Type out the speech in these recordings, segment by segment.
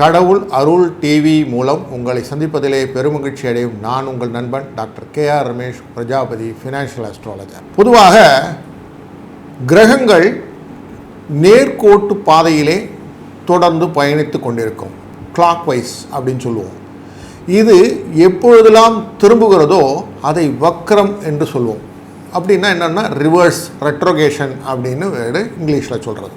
கடவுள் அருள் டிவி மூலம் உங்களை சந்திப்பதிலே பெருமகிழ்ச்சி அடையும் நான் உங்கள் நண்பன் doctor K R Ramesh Prajapati financial astrologer பொதுவாக கிரகங்கள் நேர்கோட்டு பாதையிலே தொடர்ந்து பயணித்து கொண்டிருக்கும். கிளாக் வைஸ் அப்படின்னு சொல்லுவோம். இது எப்பொழுதெல்லாம் திரும்புகிறதோ அதை வக்ரம் என்று சொல்லுவோம். அப்படின்னா என்னென்னா ரிவர்ஸ் ரெட்ரோகேஷன் அப்படின்னு வேறு இங்கிலீஷில் சொல்கிறது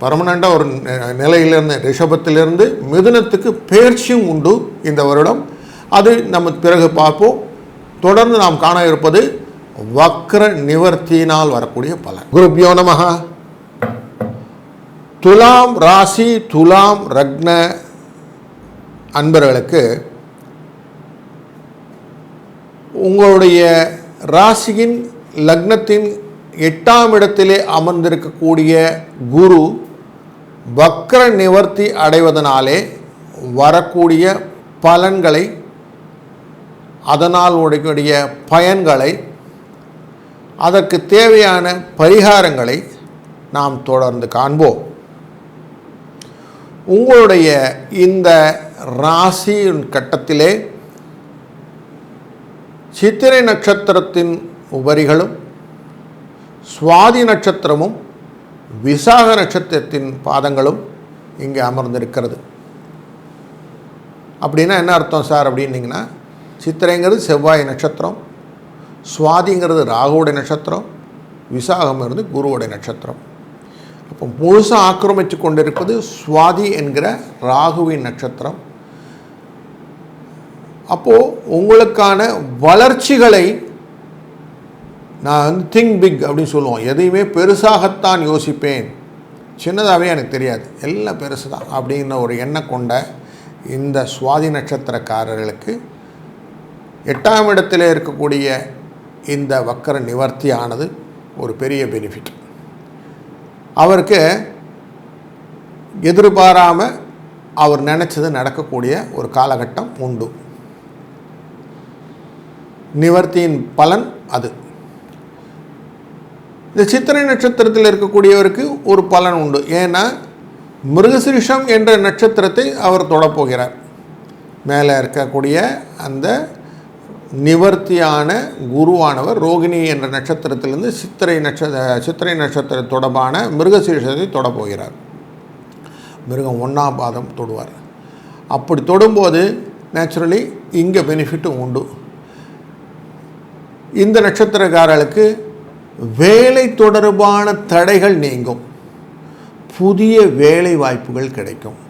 பர்மனெண்ட்டாக ஒரு நி- நிலையிலிருந்து ரிஷபத்திலிருந்து மிதுனத்துக்கு பயிற்சியும் உண்டு இந்த வருடம். அது நம்ம பிறகு பார்ப்போம். தொடர்ந்து நாம் காண இருப்பது வக்ர நிவர்த்தியினால் வரக்கூடிய பலன். குருப்பியோ நமக துலாம் ராசி துலாம் ரக்ன அன்பர்களுக்கு உங்களுடைய ராசியின் லக்னத்தின் எட்டாம் இடத்திலே அமர்ந்திருக்கக்கூடிய குரு வக்ர நிவர்த்தி அடைவதனாலே வரக்கூடிய பலன்களை அதனால் உடைய பயன்களை அதற்கு தேவையான பரிகாரங்களை நாம் தொடர்ந்து காண்போம். உங்களுடைய இந்த ராசி கட்டத்திலே சித்திரை நட்சத்திரத்தின் உபரிகளும் சுவாதி நட்சத்திரமும் விசாக நட்சத்திரத்தின் பாதங்களும் இங்கே அமர்ந்திருக்கிறது. அப்படின்னா என்ன அர்த்தம் சார் அப்படின்னீங்கன்னா சித்திரைங்கிறது செவ்வாய் நட்சத்திரம் சுவாதிங்கிறது ராகுவோடைய நட்சத்திரம் விசாகம்ங்கிறது குருவோடைய நட்சத்திரம். அப்போ முழுசாக ஆக்கிரமித்து கொண்டிருப்பது சுவாதி என்கிற ராகுவின் நட்சத்திரம். அப்போது உங்களுக்கான வளர்ச்சிகளை நான் வந்து திங்க் பிக் அப்படின்னு சொல்லுவோம். எதையுமே பெருசாகத்தான் யோசிப்பேன். சின்னதாகவே எனக்கு தெரியாது. எல்லாம் பெருசு தான் அப்படிங்கிற ஒரு எண்ணம் கொண்ட இந்த சுவாதி நட்சத்திரக்காரர்களுக்கு எட்டாம் இடத்தில் இருக்கக்கூடிய இந்த வக்கர நிவர்த்தியானது ஒரு பெரிய பெனிஃபிட் அவருக்கு எதிர்பாராமல் அவர் நினச்சது நடக்கக்கூடிய ஒரு காலகட்டம் உண்டு. நிவர்த்தியின் பலன் அது. இந்த சித்திரை நட்சத்திரத்தில் இருக்கக்கூடியவருக்கு ஒரு பலன் உண்டு. ஏன்னா மிருகசிரிஷம் என்ற நட்சத்திரத்தை அவர் தொடப்போகிறார். மேலே இருக்கக்கூடிய அந்த நிவர்த்தியான குருவானவர் ரோகிணி என்ற நட்சத்திரத்திலிருந்து சித்திரை நட்சத்திர சித்திரை நட்சத்திர தொடர்பான மிருகசீர்ஷத்தை தொட போகிறார் மிருகம் ஒன்றாம் பாதம் தொடுவார். அப்படி தொடும்போது நேச்சுரலி இங்கே பெனிஃபிட்டும் உண்டு. இந்த நட்சத்திரக்காரர்களுக்கு வேலை தொடர்பான தடைகள் நீங்கும். புதிய வேலை வாய்ப்புகள் கிடைக்கும்.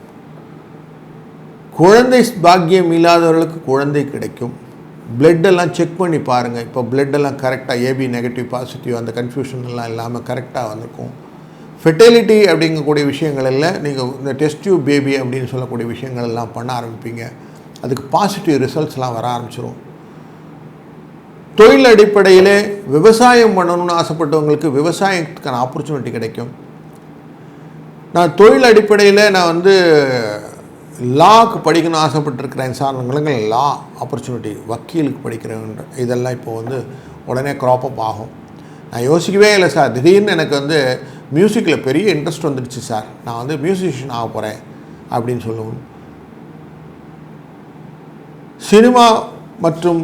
குழந்தை பாக்கியம் இல்லாதவர்களுக்கு குழந்தை கிடைக்கும். பிளட்டெல்லாம் செக் பண்ணி பாருங்கள் இப்போ பிளட்டெல்லாம் கரெக்டாக ஏபி நெகட்டிவ் பாசிட்டிவ் அந்த கன்ஃபியூஷன்லாம் இல்லாமல் கரெக்டாக வந்திருக்கும். ஃபெர்டிலிட்டி அப்படிங்கக்கூடிய விஷயங்களில் நீங்கள் இந்த டெஸ்ட் டியூப் பேபி அப்படின்னு சொல்லக்கூடிய விஷயங்கள் எல்லாம் பண்ண ஆரம்பிப்பீங்க. அதுக்கு பாசிட்டிவ் ரிசல்ட்ஸ்லாம் வர ஆரம்பிச்சிரும். தொழில் அடிப்படையில் விவசாயம் பண்ணணும்னு ஆசைப்பட்டவங்களுக்கு விவசாயத்துக்கான ஆப்பர்ச்சுனிட்டி கிடைக்கும். நான் தொழில் அடிப்படையில் நான் வந்து லாக்கு படிக்கணும்னு ஆசைப்பட்டிருக்கிறேன் சார்ந்தவங்களுக்கு லா ஆப்பர்ச்சுனிட்டி வக்கீலுக்கு படிக்கிறேன் இதெல்லாம் இப்போ வந்து உடனே க்ராப் அப் ஆகும். நான் யோசிக்கவே இல்லை சார். திடீர்னு எனக்கு வந்து மியூசிக்கில் பெரிய இன்ட்ரெஸ்ட் வந்துடுச்சு சார். நான் வந்து மியூசிஷியன் ஆக போகிறேன் அப்படின்னு சொல்லுவோம். சினிமா மற்றும்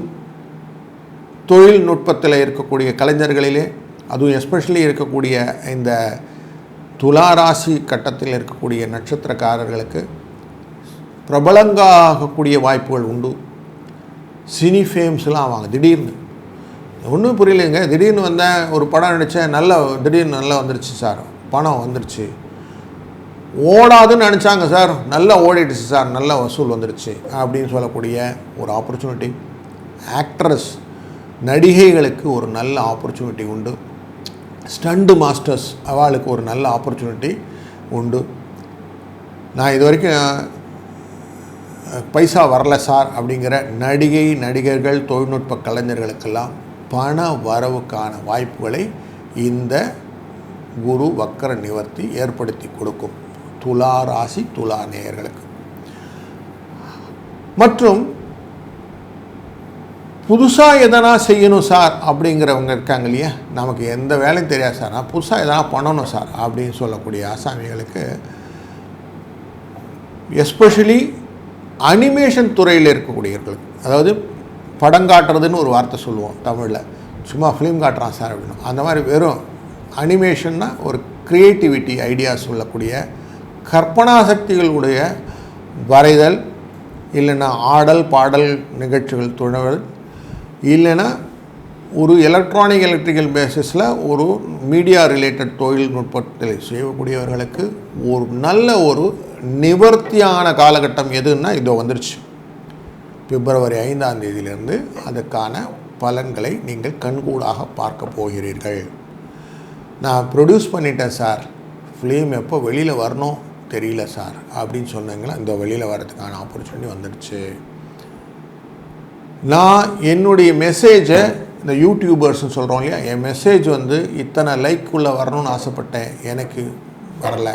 தொழில்நுட்பத்தில் இருக்கக்கூடிய கலைஞர்களிலே அதுவும் எஸ்பெஷலி இருக்கக்கூடிய இந்த துளாராசி கட்டத்தில் இருக்கக்கூடிய நட்சத்திரக்காரர்களுக்கு பிரபலங்காகக்கூடிய வாய்ப்புகள் உண்டு. சினி ஃபேம்ஸ்லாம் ஆவாங்க திடீர்னு. ஒன்றும் புரியலைங்க. திடீர்னு வந்தேன் ஒரு படம் நினச்சேன் நல்ல திடீர்னு நல்லா வந்துருச்சு சார். பணம் வந்துருச்சு. ஓடாதுன்னு நினச்சாங்க சார். நல்லா ஓடிடுச்சு சார். நல்ல வசூல் வந்துருச்சு அப்படின்னு சொல்லக்கூடிய ஒரு ஆப்பர்ச்சுனிட்டி ஆக்ட்ரஸ் நடிகைகளுக்கு ஒரு நல்ல ஆப்பர்ச்சுனிட்டி உண்டு. ஸ்டண்டு மாஸ்டர்ஸ் அவளுக்கு ஒரு நல்ல ஆப்பர்ச்சுனிட்டி உண்டு. நான் இது வரைக்கும் பைசா வரல சார் அப்படிங்கிற நடிகை நடிகர்கள் தொழில்நுட்ப கலைஞர்களுக்கெல்லாம் பண வரவுக்கான வாய்ப்புகளை இந்த குரு வக்கர நிவர்த்தி ஏற்படுத்தி கொடுக்கும். துலா ராசி துலா நேயர்களுக்கு. மற்றும் புதுசாக எதனா செய்யணும் சார் அப்படிங்கிறவங்க இருக்காங்க இல்லையா? நமக்கு எந்த வேலையும் தெரியாது சார். நான் புதுசாக எதனா பண்ணணும் சார் அப்படின்னு சொல்லக்கூடிய ஆசாமிகளுக்கு எஸ்பெஷலி அனிமேஷன் துறையில் இருக்கக்கூடியவர்களுக்கு அதாவது படம் காட்டுறதுன்னு ஒரு வார்த்தை சொல்லுவோம் தமிழில். சும்மா ஃபிலிம் காட்டுறான் சார் அப்படின்னு. அந்த மாதிரி வெறும் அனிமேஷன்னா ஒரு க்ரியேட்டிவிட்டி ஐடியாஸ் சொல்லக்கூடிய கற்பனா சக்திகளுடைய வரைதல் இல்லைன்னா ஆடல் பாடல் நிகழ்ச்சிகள் துணவல் இல்லைன்னா ஒரு எலக்ட்ரானிக் எலக்ட்ரிக்கல் பேசிஸில் ஒரு மீடியா ரிலேட்டட் தொழில்நுட்பத்தில் செய்யக்கூடியவர்களுக்கு ஒரு நல்ல ஒரு நிவர்த்தியான காலகட்டம் எதுன்னா இதோ வந்துருச்சு. பிப்ரவரி ஐந்தாம் தேதியிலிருந்து அதுக்கான பலன்களை நீங்கள் கண்கூடாக பார்க்க போகிறீர்கள். நான் ப்ரொடியூஸ் பண்ணிட்டேன் சார். ஃபிலிம் எப்போ வெளியில் வரணும்? தெரியல சார். அப்படின்னு சொன்னீங்களா இந்த வெளியில் வரதுக்கான ஆப்பர்ச்சுனிட்டி வந்துடுச்சு நான் என்னுடைய மெசேஜை இந்த யூடியூபர்ஸ்னு சொல்கிறோம் இல்லையா? என் மெசேஜ் வந்து இத்தனை லைக்குள்ளே வரணும்னு ஆசைப்பட்டேன். எனக்கு வரலை.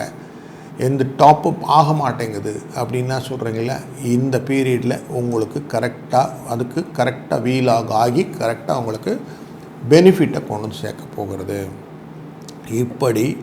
எந்த டாப்அப் ஆக மாட்டேங்குது அப்படின்னா சொல்கிறீங்கள இந்த பீரியடில் உங்களுக்கு கரெக்டாக அதுக்கு கரெக்டாக வீலாக ஆகி கரெக்டாக உங்களுக்கு பெனிஃபிட்டை கொண்டு வந்து சேர்க்க போகிறது. இப்படி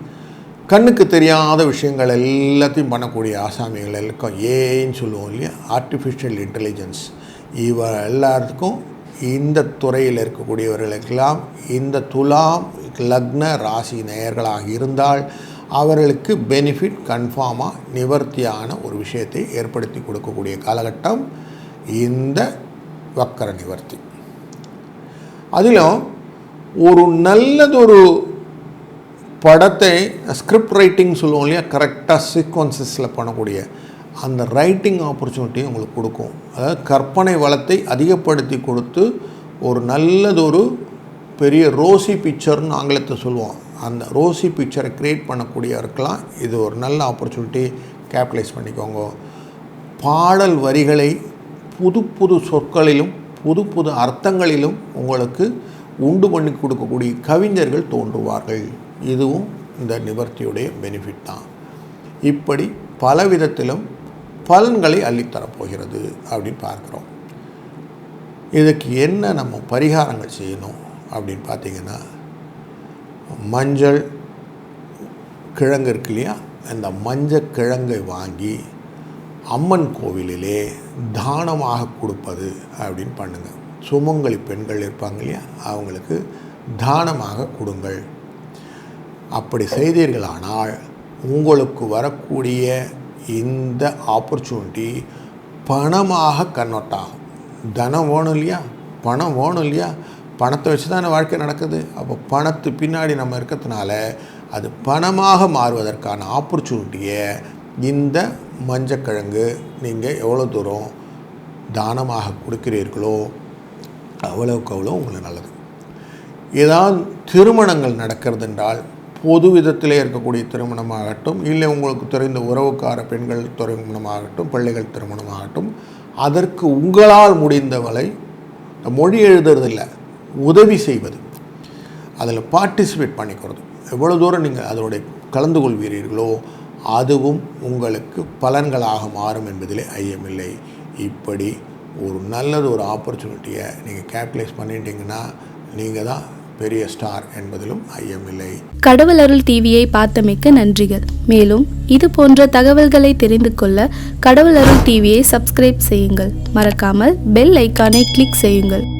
கண்ணுக்கு தெரியாத விஷயங்கள் எல்லாத்தையும் பண்ணக்கூடிய ஆசாமிகள் எல்லாம் ஏன்னு சொல்லுவோம் இல்லையா? ஆர்டிஃபிஷியல் இன்டெலிஜென்ஸ் இவ எல்லாத்துக்கும் இந்த துறையில் இருக்கக்கூடியவர்களுக்கெல்லாம் இந்த துலாம் லக்ன ராசி நேயர்களாக இருந்தால் அவர்களுக்கு பெனிஃபிட் கன்ஃபார்மாக நிவர்த்தியான ஒரு விஷயத்தை ஏற்படுத்தி கொடுக்கக்கூடிய காலகட்டம் இந்த வக்கர நிவர்த்தி. அதிலும் ஒரு நல்லதொரு படத்தை ஸ்கிரிப்ட் ரைட்டிங் சொல்லுவோம் இல்லையா? கரெக்டாக சீக்வன்சஸில் பண்ணக்கூடிய அந்த ரைட்டிங் ஆப்பர்ச்சுனிட்டியும் உங்களுக்கு கொடுக்கும். அதாவது கற்பனை வளத்தை அதிகப்படுத்தி கொடுத்து ஒரு நல்லதொரு பெரிய ரோசி பிக்சர்னு ஆங்கிலத்தை சொல்லுவோம் அந்த ரோசி பிக்சரை க்ரியேட் பண்ணக்கூடியவருக்கெல்லாம் இது ஒரு நல்ல ஆப்பர்ச்சுனிட்டி கேபிட்டலைஸ் பண்ணிக்கோங்க. பாடல் வரிகளை புது புது சொற்களிலும் புது புது அர்த்தங்களிலும் உங்களுக்கு உண்டு பண்ணி கொடுக்கக்கூடிய கவிஞர்கள் தோன்றுவார்கள். இதுவும் இந்த நிவர்த்தியுடைய பெனிஃபிட் தான். இப்படி பல விதத்திலும் பலன்களை அள்ளித்தரப்போகிறது அப்படின்னு பார்க்குறோம். இதுக்கு என்ன நம்ம பரிகாரங்கள் செய்யணும் அப்படின்னு பார்த்தீங்கன்னா மஞ்சள் கிழங்கு இருக்கு இல்லையா? அந்த மஞ்சள் கிழங்கை வாங்கி அம்மன் கோவிலிலே தானமாக கொடுப்பது அப்படின்னு பண்ணுங்கள் சுமங்கலி பெண்கள் இருப்பாங்க இல்லையா? அவங்களுக்கு தானமாக கொடுங்கள். அப்படி செய்தீர்களானால் உங்களுக்கு வரக்கூடிய இந்த ஆப்பர்ச்சுனிட்டி பணமாக கன்வெர்ட் ஆகும் தனம் வேணும் இல்லையா? பணம் வேணும் இல்லையா? பணத்தை வச்சு தானே வாழ்க்கை நடக்குது. அப்போ பணத்து பின்னாடி நம்ம இருக்கிறதுனால அது பணமாக மாறுவதற்கான ஆப்பர்ச்சுனிட்டியை இந்த மஞ்சக்கிழங்கு நீங்கள் எவ்வளோ தூரம் தானமாக கொடுக்கிறீர்களோ அவ்வளவுக்கு அவ்வளோ உங்களுக்கு நல்லது. ஏதாவது திருமணங்கள் நடக்கிறது என்றால் பொது விதத்திலே இருக்கக்கூடிய திருமணமாகட்டும் இல்லை உங்களுக்கு தெரிந்த உறவுக்கார பெண்கள் திருமணமாகட்டும் பிள்ளைகள் திருமணமாகட்டும் அதற்கு உங்களால் முடிந்தவளை மொழி எழுதுறதில்ல உதவி செய்வது. அதில் பார்ட்டிசிபேட் பண்ணிக்கிறது. எவ்வளோ தூரம் நீங்கள் அதோடைய கலந்து கொள்வீர்களோ அதுவும் உங்களுக்கு பலன்களாக மாறும் என்பதிலே ஐயமில்லை. இப்படி ஒரு நல்லது ஒரு ஆப்பர்ச்சுனிட்டியை நீங்கள் கேபிட்டலைஸ் பண்ணிட்டீங்கன்னா நீங்கள் தான் பெரிய ஸ்டார் என்பதிலும் ஐயமில்லை. கடவுள் அருள் டிவியை பார்த்தமைக்க நன்றிகள். மேலும் இது போன்ற தகவல்களை தெரிந்து கொள்ள கடவுள் அருள் டிவியை சப்ஸ்கிரைப் செய்யுங்கள். மறக்காமல் பெல் ஐக்கானை கிளிக் செய்யுங்கள்.